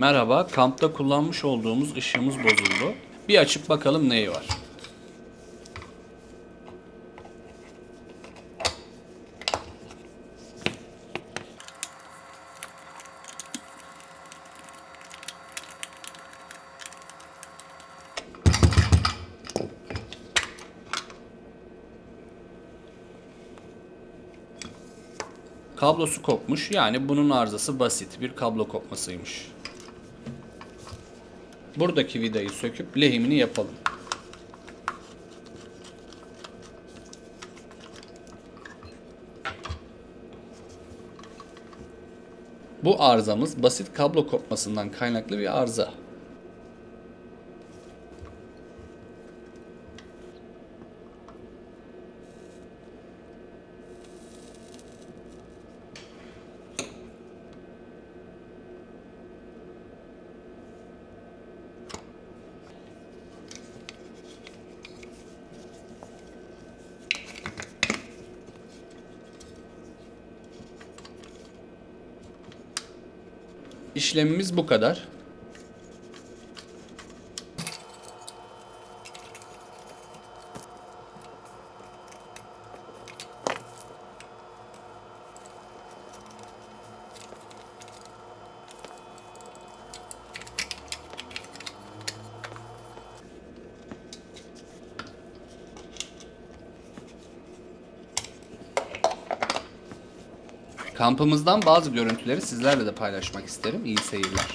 Merhaba, kampta kullanmış olduğumuz ışığımız bozuldu. Bir açıp bakalım neyi var. Kablosu kopmuş. Yani bunun arızası basit bir kablo kopmasıymış. Buradaki vidayı söküp lehimini yapalım. Bu arızamız basit kablo kopmasından kaynaklı bir arıza. İşlemimiz bu kadar. Kampımızdan bazı görüntüleri sizlerle de paylaşmak isterim. İyi seyirler.